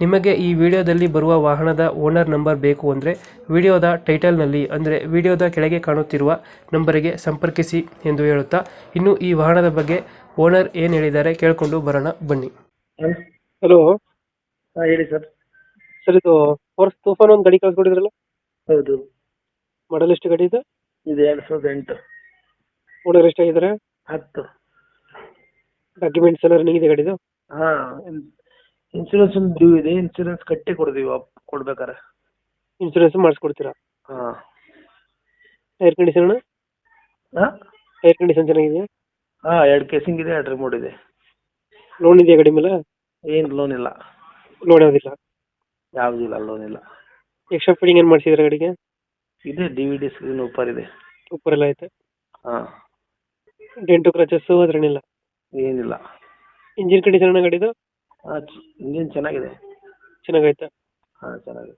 ನಿಮಗೆ ಈ ವಿಡಿಯೋದಲ್ಲಿ ಬರುವ ವಾಹನದ ಓನರ್ ನಂಬರ್ ಬೇಕು ಅಂದರೆ ವಿಡಿಯೋದ ಟೈಟಲ್ನಲ್ಲಿ ಅಂದರೆ ವಿಡಿಯೋದ ಕೆಳಗೆ ಕಾಣುತ್ತಿರುವ ನಂಬರಿಗೆ ಸಂಪರ್ಕಿಸಿ ಎಂದು ಹೇಳುತ್ತಾ ಇನ್ನು ಈ ವಾಹನದ ಬಗ್ಗೆ ಓನರ್ ಏನು ಹೇಳಿದ್ದಾರೆ ಕೇಳಿಕೊಂಡು ಬರೋಣ ಬನ್ನಿ. ಹಲೋ. ಹಾಂ ಹೇಳಿ ಸರ್. ಸರ್ ಇದು ಫೋರ್ಸ್ ತೂಫಾನ್ ಒಂದು ಗಾಡಿ ಕಳ್ಸ್ಕೊಟ್ಟಿದ್ರಲ್ಲ ಹೌದು. ಮಾಡಲ್ ಎಷ್ಟು ಗಾಡಿ ಇದೆ? ಇದು ಎರಡು ಸಾವಿರದ ಎಂಟು. ಓನರ್ ಎಷ್ಟಾಗಿದ್ದಾರೆ? ಹತ್ತು. ಡಾಕ್ಯುಮೆಂಟ್ಸ್ ಎಲ್ಲ ರನ್ನಿಂಗ್ ಇದೆ ಗಾಡಿದು? ಹಾಂ ಇನ್ಸೂರೆನ್ಸ್ ಒಂದು ಡ್ಯೂ ಇದೆ ಇನ್ಸೂರೆನ್ಸ್ ಕಟ್ಟಿ ಕೊಡ್ತೀವಿ ವಾಪ್ ಕೊಡ್ಬೇಕಾರೆ ಇನ್ಸೂರೆನ್ಸ್ ಮಾಡಿಸ್ಕೊಡ್ತೀರಾ? ಹಾಂ. ಏರ್ ಕಂಡೀಷನ್ ಹಾಂ? ಏರ್ ಕಂಡೀಷನ್ ಚೆನ್ನಾಗಿದೆಯಾ? ಹಾಂ ಎರಡು ಕೇಸಿಂಗ್ ಇದೆ ಎರಡು ರಿಮೋಟ್ ಇದೆ. ಲೋನ್ ಇದೆಯಾ ಕಡಿಮೆ ಮೇಲೆ? ಏನು ಲೋನ್ ಇಲ್ಲ. ಲೋನ್ ಯಾವುದಿಲ್ಲ? ಯಾವುದೂ ಇಲ್ಲ ಲೋನ್ ಇಲ್ಲ. ಎಕ್ಸ್ಟ್ರಾ ಫಿಟ್ಟಿಂಗ್ ಏನು ಮಾಡಿಸಿದ್ರೆ ಗಾಡಿಗೆ? ಇದೆ ಡಿ ವಿ ಡಿ ಸ್ಕ್ರೀನ್ ಉಪ್ಪರ್ ಇದೆ. ಸೂಪರ್ ಎಲ್ಲ ಐತೆ. ಹಾಂ. ಡೆಂಟು ಕ್ರಚಸ್ಸು ಅದ್ರೇನಿಲ್ಲ ಏನಿಲ್ಲ. ಇಂಜಿನ್ ಕಂಡೀಷನ್ ಗಾಡಿದು? ಇಂಜಿನ್ ಚೆನ್ನಾಗಿದೆ. ಚೆನ್ನಾಗೈತೆ? ಹಾ ಚೆನ್ನಾಗಿದೆ.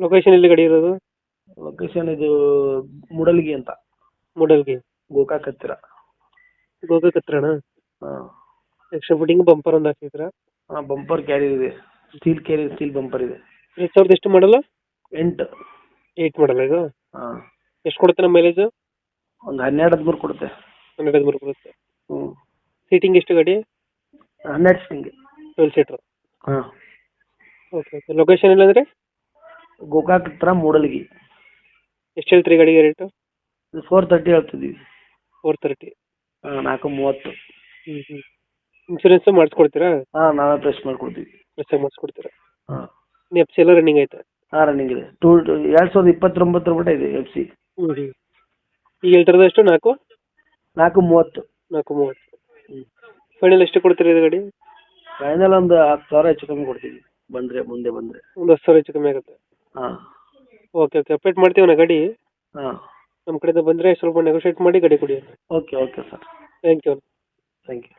ಲೊಕೇಶನ್ ಎಲ್ಲಿ ಗಾಡಿ ಇರೋದು? ಲೊಕೇಶನ್ ಇದು ಮೂಡಲ್ಗಿ ಅಂತ. ಮೂಡಲ್ಗಿ ಗೋಕಾಕ್ ಹತ್ತಿರ. ಗೋಕಾಕ್ ಹತ್ರಣ ಹಾಂ. ಎಕ್ಸ್ಟ್ರಾ ಫಿಟ್ಟಿಂಗ್ ಬಂಪರ್ ಒಂದು ಹಾಕಿದ್ರ ಹಾಂ ಬಂಪರ್ ಕ್ಯಾರಿಯರ್ ಇದೆ. ಸ್ಟೀಲ್ ಕ್ಯಾರಿ ಸ್ಟೀಲ್ ಬಂಪರ್ ಇದೆ. ಎರಡು ಸಾವಿರದ ಎಷ್ಟು ಮಾಡಲ್ಲ ಎಂಟು. ಏಯ್ಟ್ ಮಾಡಲ್ಲ ಇದು? ಹಾಂ. ಎಷ್ಟು ಕೊಡುತ್ತೆ ನಮ್ಮ ಮೈಲೇಜ್ ಒಂದು ಹನ್ನೆರಡು ಹದಿಮೂರು ಕೊಡುತ್ತೆ. ಹನ್ನೆರಡು ಹದಿಮೂರು ಕೊಡುತ್ತೆ. ಹ್ಞೂ ಸೀಟಿಂಗ್ ಎಷ್ಟು ಗಾಡಿ? ಹನ್ನೆರಡು ಸಿಂಗ್ ಟ್ವೆಲ್ ಸೀಟ್ರ್ ಹಾಂ. ಓಕೆ ಓಕೆ ಲೊಕೇಶನ್ ಇಲ್ಲಂದ್ರೆ ಗೋಕಾಕ್ ಹತ್ರ ಮೂಡಲ್ಗಿ. ಎಷ್ಟು ಹೇಳ್ತೀರಿ ಗಾಡಿಗೆ ರೇಟು ಫೋರ್ ತರ್ಟಿ ಹೇಳ್ತಿದ್ದೀವಿ ಫೋರ್ ತರ್ಟಿ ಹಾಂ ನಾಲ್ಕು ಮೂವತ್ತು. ಹ್ಞೂ ಹ್ಞೂ ಇನ್ಶೂರೆನ್ಸು ಮಾಡಿಸ್ಕೊಡ್ತೀರಾ? ಹಾಂ ನಾವೇ ಪ್ರೆಸ್ ಮಾಡ್ಕೊಡ್ತೀವಿ. ಆಗಿ ಮಾಡಿಸ್ಕೊಡ್ತೀರಾ? ಹಾಂ. ಎಫ್ ಸಿ ಎಲ್ಲ ರನ್ನಿಂಗ್ ಐತೆ ಹಾಂ ರನ್ನಿಂಗ್ ಇದೆ. ಟೂ ಎರಡು ಸಾವಿರದ ಇಪ್ಪತ್ತೊಂಬತ್ತರ ಮಟ್ಟ ಇದೆ ಎಫ್ ಸಿ ಹ್ಞೂ ಹ್ಞೂ ಈಗ ಹೇಳ್ತಿರೋದು ಎಷ್ಟು ನಾಲ್ಕು? ನಾಲ್ಕು ಮೂವತ್ತು. ನಾಲ್ಕು ಮೂವತ್ತು. ಫೈನಲ್ ಎಷ್ಟು ಕೊಡ್ತೀರಿ ಇದು ಗಾಡಿ? ಫೈನಲ್ ಒಂದು ಹತ್ತು ಸಾವಿರ ಹೆಚ್ಚು ಕಮ್ಮಿ ಕೊಡ್ತೀವಿ. ಬಂದರೆ ಮುಂದೆ ಬಂದರೆ. ಒಂದು ಹತ್ತು ಸಾವಿರ ಹೆಚ್ಚು ಕಮ್ಮಿ ಆಗುತ್ತೆ. ಹಾಂ. ಓಕೆ ಓಕೆ ಅಪ್ಡೇಟ್ ಮಾಡ್ತೀವಿ ನಾ ಗಾಡಿ. ಹಾಂ. ನಮ್ಮ ಕಡೆಯಿಂದ ಬಂದರೆ ಸ್ವಲ್ಪ ನೆಗೋಷಿಯೇಟ್ ಮಾಡಿ ಗಾಡಿ ಕೊಡಿ. Okay okay sir thank you thank you